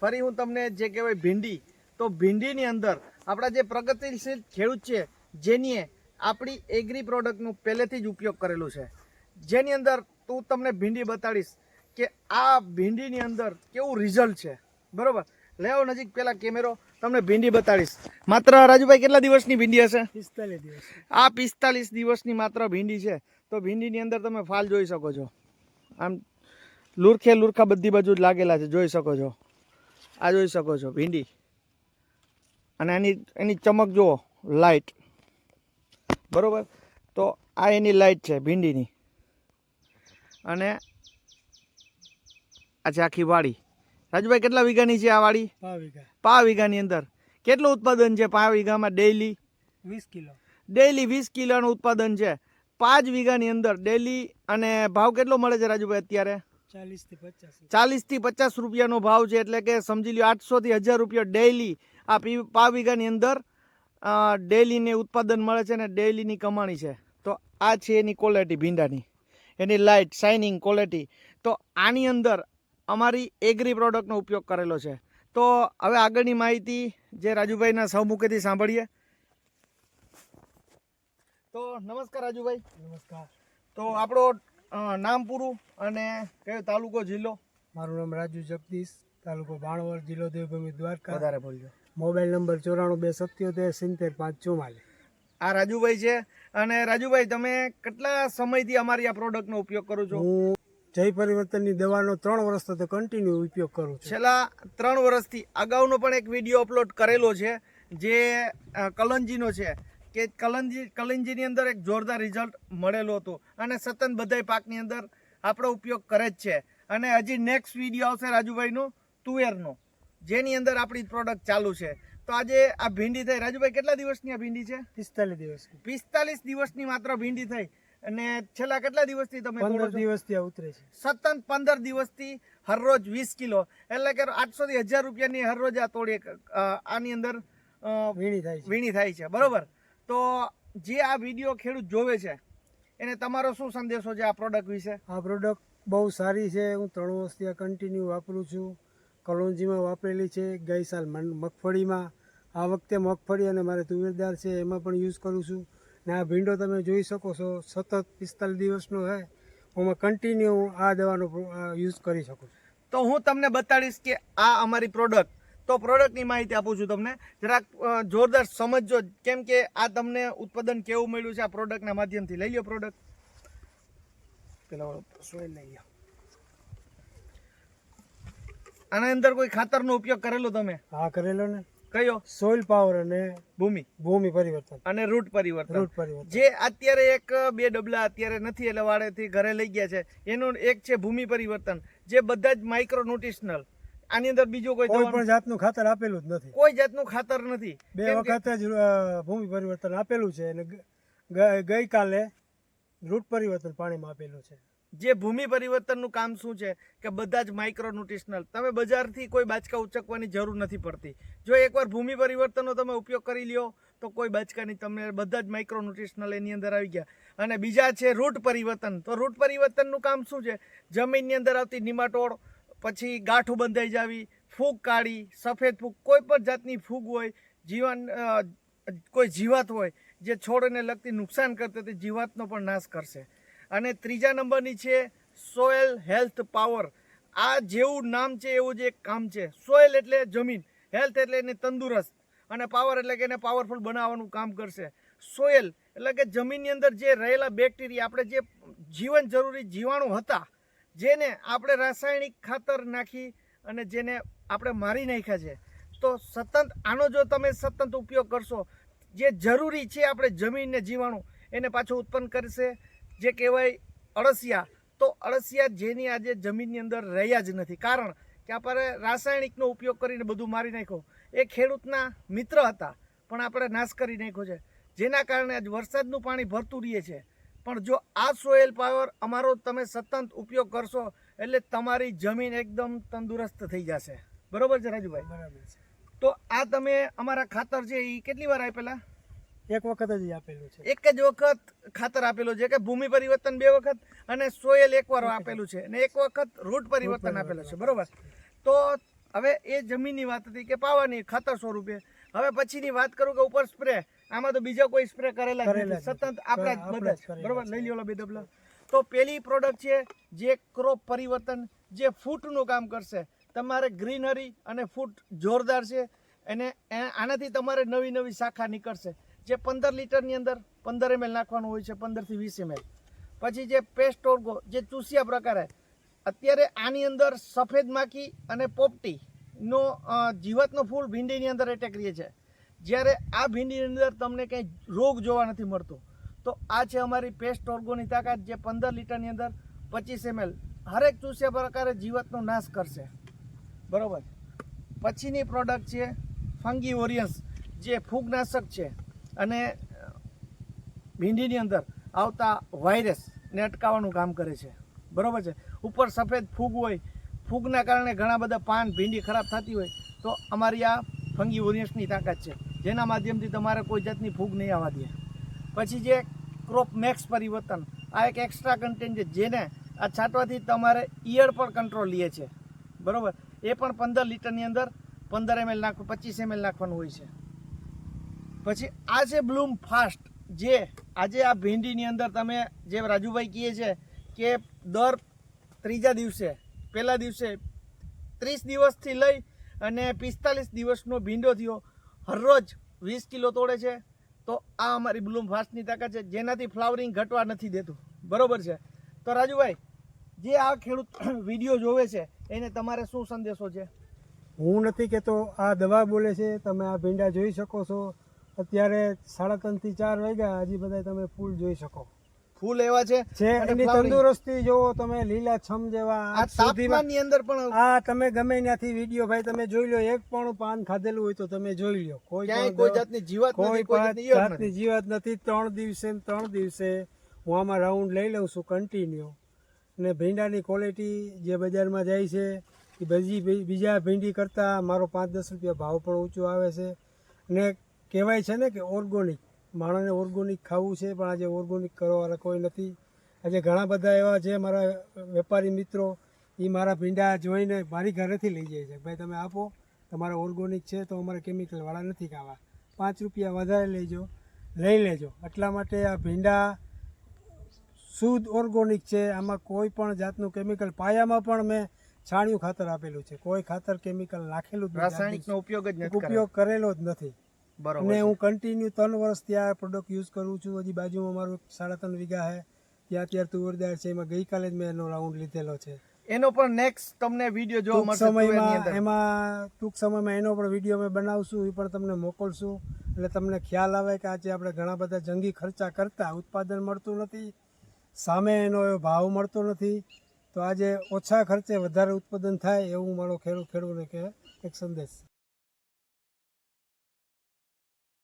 ફરી હું તમને જે કહેવાય ભીંડી તો ભીંડીની અંદર આપણા જે પ્રગતિશીલ ખેડૂત છે જેનીએ આપણી એગ્રી પ્રોડક્ટનું પહેલેથી જ ઉપયોગ કરેલું છે. જેની અંદર તું તમને ભીંડી બતાડીશ કે આ ભીંડીની અંદર કેવું રિઝલ્ટ છે. બરાબર? લેવો નજીક પેલા કેમેરો તમને ભીંડી બતાડીશ. માત્ર રાજુભાઈ કેટલા દિવસની ભીંડી હશે? પિસ્તાલીસ દિવસ. આ પિસ્તાલીસ દિવસની માત્ર ભીંડી છે. તો ભીંડીની અંદર તમે ફાલ જોઈ શકો છો. આમ લુરખે લુરખા બધી બાજુ જ લાગેલા છે જોઈ શકો છો. આ જોઈ શકો છો ભીંડી. અને એની એની ચમક જુઓ લાઇટ બરોબર? તો આ એની લાઇટ છે ભીંડીની. અને આ છે આખી વાડી. રાજુભાઈ કેટલા વીઘાની છે આ વાડી? પા વીઘાની અંદર. કેટલું ઉત્પાદન છે પા વીઘામાં ડેઈલી વીસ કિલો. ડેઈલી વીસ કિલોનું ઉત્પાદન છે. પાંચ વીઘાની અંદર ડેઈલી અને ભાવ કેટલો મળે છે રાજુભાઈ અત્યારે? ચાલીસથી પચાસ રૂપિયાનો ભાવ છે એટલે કે સમજી લ્યો આઠસોથી હજાર રૂપિયા ડેઈલી આ પી પા વીઘાની અંદર ડેઈલીને ઉત્પાદન મળે છે ને ડેઈલીની કમાણી છે. તો આ છે એની ક્વોલિટી ભીંડાની. એની લાઇટ શાઇનિંગ ક્વોલિટી તો આની અંદર અમારી એગ્રી પ્રોડક્ટનો ઉપયોગ કરેલો છે. તો હવે આગળની માહિતી જે રાજુભાઈના સહમુખેથી સાંભળીએ. તો નમસ્કાર રાજુભાઈ. નમસ્કાર. તો આપણો નામ પૂરું અને કયો તાલુકો જિલ્લો? મારું નામ રાજુ જગદીશ તાલુકો ભાણવર જિલ્લો દેવભૂમિ દ્વારકા. વધારે બોલજો. મોબાઈલ નંબર ચોરાણું બે સત્યોતેર સિત્તેર પાંચ ચુમ્માલીસ આ રાજુભાઈ છે. અને રાજુભાઈ તમે કેટલા સમયથી અમારી આ પ્રોડક્ટનો ઉપયોગ કરો છો? હું જય પરિવર્તનની દવાનો ત્રણ વર્ષ તો કન્ટિન્યુ ઉપયોગ કરું છું. છેલ્લા ત્રણ વર્ષથી અગાઉનો પણ એક વીડિયો અપલોડ કરેલો છે જે કલંજીનો છે. કે કલંજી કલંજીની અંદર એક જોરદાર રિઝલ્ટ મળેલું હતું. અને સતત બધાય પાકની અંદર આપણો ઉપયોગ કરે જ છે. અને હજી નેક્સ્ટ વીડિયો આવશે રાજુભાઈનો તુવેરનો જેની અંદર આપણી પ્રોડક્ટ ચાલુ છે. તો આજે આ ભીંડી થઈ. રાજુભાઈ કેટલા દિવસની આ ભીંડી છે? પિસ્તાલીસ દિવસ પિસ્તાલીસ દિવસની માત્ર ભીંડી થઈ. અને છેલ્લા કેટલા દિવસથી તમે પંદર દિવસથી ઉતરે છે. સતત પંદર દિવસથી હરરોજ વીસ કિલો. એટલે કે આઠસોથી હજાર રૂપિયાની હરરોજ આ તોડી આની અંદર વીણી થાય છે. વીણી થાય છે. બરોબર? તો જે આ વીડિયો ખેડૂત જોવે છે એને તમારો શું સંદેશો છે આ પ્રોડક્ટ વિશે? આ પ્રોડક્ટ બહુ સારી છે. હું ત્રણ વર્ષથી આ કન્ટિન્યુ વાપરું છું. કલોંજીમાં વાપરેલી છે. ગઈ સાલ મગફળીમાં. આ વખતે મગફળી અને મારે તુવેરદાર છે એમાં પણ યુઝ કરું છું. ને આ ભીંડો તમે જોઈ શકો છો. સતત પિસ્તાલીસ દિવસનો હે. હું કન્ટિન્યુ આ દવાનો યુઝ કરી શકું છું. તો હું તમને બતાડીશ કે આ અમારી પ્રોડક્ટ તો પ્રોડક્ટની માહિતી આપું છું તમને. જરાક જોરદાર સમજજો. કેમ કે આ તમને ઉત્પાદન કેવું મળ્યું છે આ પ્રોડક્ટના માધ્યમથી. લઈ લો પ્રોડક્ટ. પેલા સોઈલ લઈ લો આના અંદર કોઈ ખાતરનો ઉપયોગ કરેલો તમે? હા કરેલો ને. કયો? સોઇલ પાવર અને ભૂમિ. ભૂમિ પરિવર્તન. અને રૂટ પરિવર્તન. રૂટ પરિવર્તન. જે અત્યારે એક બે ડબલા અત્યારે નથી એટલે વાડેથી ઘરે લઈ ગયા છે. એનું એક છે ભૂમિ પરિવર્તન. જે બધા જ માઇક્રો ન્યુટ્રિશનલ આની અંદર બીજું કોઈ કોઈ પણ જાતનું ખાતર આપેલું જ નથી. કોઈ જાતનું ખાતર નથી. બે વખત જ ભૂમિ પરિવર્તન આપેલું છે અને ગઈકાલે રૂટ પરિવર્તન પાણીમાં આપેલું છે. જે ભૂમિ પરિવર્તનનું કામ શું છે? કે બધા જ માઇક્રો ન્યુટ્રિશનલ તમે બજારથી કોઈ બાચકા ઉચકવાની જરૂર નથી પડતી. જો એકવાર ભૂમિ પરિવર્તનનો તમે ઉપયોગ કરી લ્યો તો કોઈ બાચકાની તમને બધા જ માઇક્રો ન્યુટ્રિશનલ એની અંદર આવી ગયા. અને બીજા છે રૂટ પરિવર્તન. તો રૂટ પરિવર્તનનું કામ શું છે? જમીનની અંદર આવતી નિમાટોડ પછી ગાંઠું બંધાઈ જાવી, ફૂગ કાઢી, સફેદ ફૂગ, કોઈ પણ જાતની ફૂગ હોય, જીવન કોઈ જીવાત હોય, જે છોડને લગતી નુકસાન કરતી તે જીવાતનો પણ નાશ કરશે. અને ત્રીજા નંબરની છે સોઇલ હેલ્થ પાવર. આ જેવું નામ છે, એવું જ એક કામ છે. સોઇલ એટલે જમીન, હેલ્થ એટલે એને તંદુરસ્ત. અને પાવર એટલે કે એને પાવરફુલ બનાવવાનું કામ કરશે. સોઇલ એટલે કે જમીનની અંદર જે રહેલા બેક્ટેરિયા, આપણે જે જીવન જરૂરી જીવાણુ હતા જેને આપણે રાસાયણિક ખાતર નાખી અને જેને આપણે મારી નાખ્યા છે. તો સતત આનો જો તમે સતત ઉપયોગ કરશો, જે જરૂરી છે આપણે જમીનને જીવાણુ, એને પાછું ઉત્પન્ન કરશે. જે કહેવાય અળસિયા, તો અળસિયા જેની આજે જમીનની અંદર રહ્યા જ નથી. કારણ કે આપણે રાસાયણિકનો ઉપયોગ કરીને બધું મારી નાખ્યો. એ ખેડૂતના મિત્ર હતા, પણ આપણે નાશ કરી નાખ્યો છે. જેના કારણે આજ વરસાદનું પાણી ભરતું રહીએ છે. પણ જો આ સોઇલ પાવર અમારો તમે સતત ઉપયોગ કરશો એટલે તમારી જમીન એકદમ તંદુરસ્ત થઈ જશે. બરોબર છે રાજુભાઈ? બરાબર છે. તો આ તમે અમારા ખાતર છે એ કેટલી વાર આપેલા? એક વખત જ આપેલું છે. એક જ વખત ખાતર આપેલું છે કે ભૂમિ પરિવર્તન બે વખત અને સોયલ એક વાર આપેલું છે અને એક વખત રૂટ પરિવર્તન આપેલું છે બરોબર? તો હવે એ જમીનની વાત હતી કે પાવાની ખાતર સ્વરૂપે. હવે પછીની વાત કરું કે ઉપર સ્પ્રે આમાં તો બીજા કોઈ સ્પ્રે કરેલા સતત આપણા બધા બરોબર? લઈ લ્યો ઓલા બે ડબલા. તો પેલી પ્રોડક્ટ છે જે ક્રોપ પરિવર્તન જે ફૂટનું કામ કરશે. તમારે ગ્રીનરી અને ફૂટ જોરદાર છે. અને આનાથી તમારે નવી નવી શાખા નીકળશે. જે પંદર લીટરની અંદર પંદર એમએલ નાખવાનું હોય છે પંદરથી વીસ એમએલ પછી જે પેસ્ટ ઓર્ગો જે ચૂસિયા પ્રકારે અત્યારે આની અંદર સફેદ માખી અને પોપટીનો જીવતનો ફૂલ ભીંડીની અંદર એટેક રહે છે. જ્યારે આ ભીંડીની અંદર તમને કંઈ રોગ જોવા નથી મળતો, તો આ છે અમારી પેસ્ટ ઓર્ગોની તાકાત જે પંદર લીટરની અંદર પચીસ એમએલ હરેક ચૂસ્યા પ્રકારે જીવતનો નાશ કરશે. બરાબર? પછીની પ્રોડક્ટ છે ફંગી ઓરિયન્સ, જે ફૂગનાશક છે અને ભીંડીની અંદર આવતા વાયરસને અટકાવવાનું કામ કરે છે. બરાબર છે? ઉપર સફેદ ફૂગ હોય, ફૂગના કારણે ઘણા બધા પાન, ભીંડી ખરાબ થતી હોય, તો અમારી આ ફંગી ઓરિયન્સની તાકાત છે. જેના માધ્યમથી તમારે કોઈ જાતની ફૂગ નહીં આવવા દે. પછી જે ક્રોપ મેક્સ પરિવર્તન, આ એક એક્સ્ટ્રા કન્ટેન્ટ છે જેને આ છાંટવાથી તમારે ઈયળ પર કંટ્રોલ લે છે. બરાબર? એ પણ પંદર લીટરની અંદર પંદર એમએલ નાખવું, પચીસ એમએલ નાખવાનું હોય છે. પછી આ છે બ્લૂમ ફાસ્ટ જે આજે આ ભીંડીની અંદર તમે જે રાજુભાઈ કહે છે કે દર ત્રીજા દિવસે, પહેલા દિવસે ત્રીસ દિવસથી લઈ અને પિસ્તાલીસ દિવસનો ભીંડો થયો હરરોજ વીસ કિલો તોડે છે, તો આ અમારી બ્લૂમ ફાસ્ટની તાકાત છે, જેનાથી ફ્લાવરિંગ ઘટવા નથી દેતું. બરોબર છે? તો રાજુભાઈ, જે આ ખેડૂત વીડિયો જોવે છે, એને તમારે શું સંદેશો છે? હું નથી કહેતો, આ દવા બોલે છે, તમે આ ભીંડા જોઈ શકો છો. અત્યારે સાડા ત્રણથી ચાર વાગ્યા, હજી બધા તમે ફૂલ જોઈ શકો. ફૂલ એવા છે છે એની તંદુરસ્તી જોવો તમે લીલા છમ જેવા આ તાપમાનની અંદર પણ આ તમે ગમે ત્યાંથી વીડિયો ભાઈ તમે જોઈ લો એક પણ પાન ખાધેલું હોય તો તમે જોઈ લો. કોઈ કોઈ જાતની જીવાત નથી કોઈ જાતની જીવાત નથી. ત્રણ દિવસે ને ત્રણ દિવસે હું આમાં રાઉન્ડ લઈ લઉં છું કન્ટિન્યુ અને ભીંડાની ક્વોલિટી જે બજારમાં જાય છે એ બધી બીજા ભીંડી કરતાં મારો પાંચ દસ રૂપિયા ભાવ પણ ઊંચો આવે છે. અને કહેવાય છે ને કે ઓર્ગોનિક માણસને ઓર્ગોનિક ખાવું છે પણ આજે ઓર્ગોનિક કરવાવાળા કોઈ નથી. આજે ઘણા બધા એવા છે મારા વેપારી મિત્રો એ મારા ભીંડા જોઈને મારી ઘરેથી લઈ જાય છે. ભાઈ તમે આપો તમારા ઓર્ગોનિક છે તો અમારે કેમિકલવાળા નથી ખાવા. પાંચ રૂપિયા વધારે લેજો લઈ લેજો. એટલા માટે આ ભીંડા શુદ્ધ ઓર્ગોનિક છે. આમાં કોઈ પણ જાતનું કેમિકલ પાયામાં પણ મેં છાણિયું ખાતર આપેલું છે. કોઈ ખાતર કેમિકલ નાખેલું જ રાસાયણિકનો ઉપયોગ જ ઉપયોગ કરેલો જ નથી. અને હું કન્ટિન્યુ ત્રણ વર્ષથી આ પ્રોડક્ટ યુઝ કરું છું. હજી બાજુમાં મારું સાડા ત્રણ વીઘા છે. ત્યાં અત્યારે તુવરદાર છે. એમાં ગઈકાલે જ મેં એનો રાઉન્ડ લીધેલો છે. એનો પણ નેક્સ્ટ તમને વીડિયો જોવા મળશે સમયમાં એમાં ટૂંક સમયમાં એનો પણ વીડિયો અમે બનાવશું. એ પણ તમને મોકલશું. એટલે તમને ખ્યાલ આવે કે આજે આપણે ઘણા બધા જંગી ખર્ચા કરતા ઉત્પાદન મળતું નથી. સામે એનો એવો ભાવ મળતો નથી. તો આજે ઓછા ખર્ચે વધારે ઉત્પાદન થાય એવું મારો ખેડૂત ખેડૂતને કે એક સંદેશ.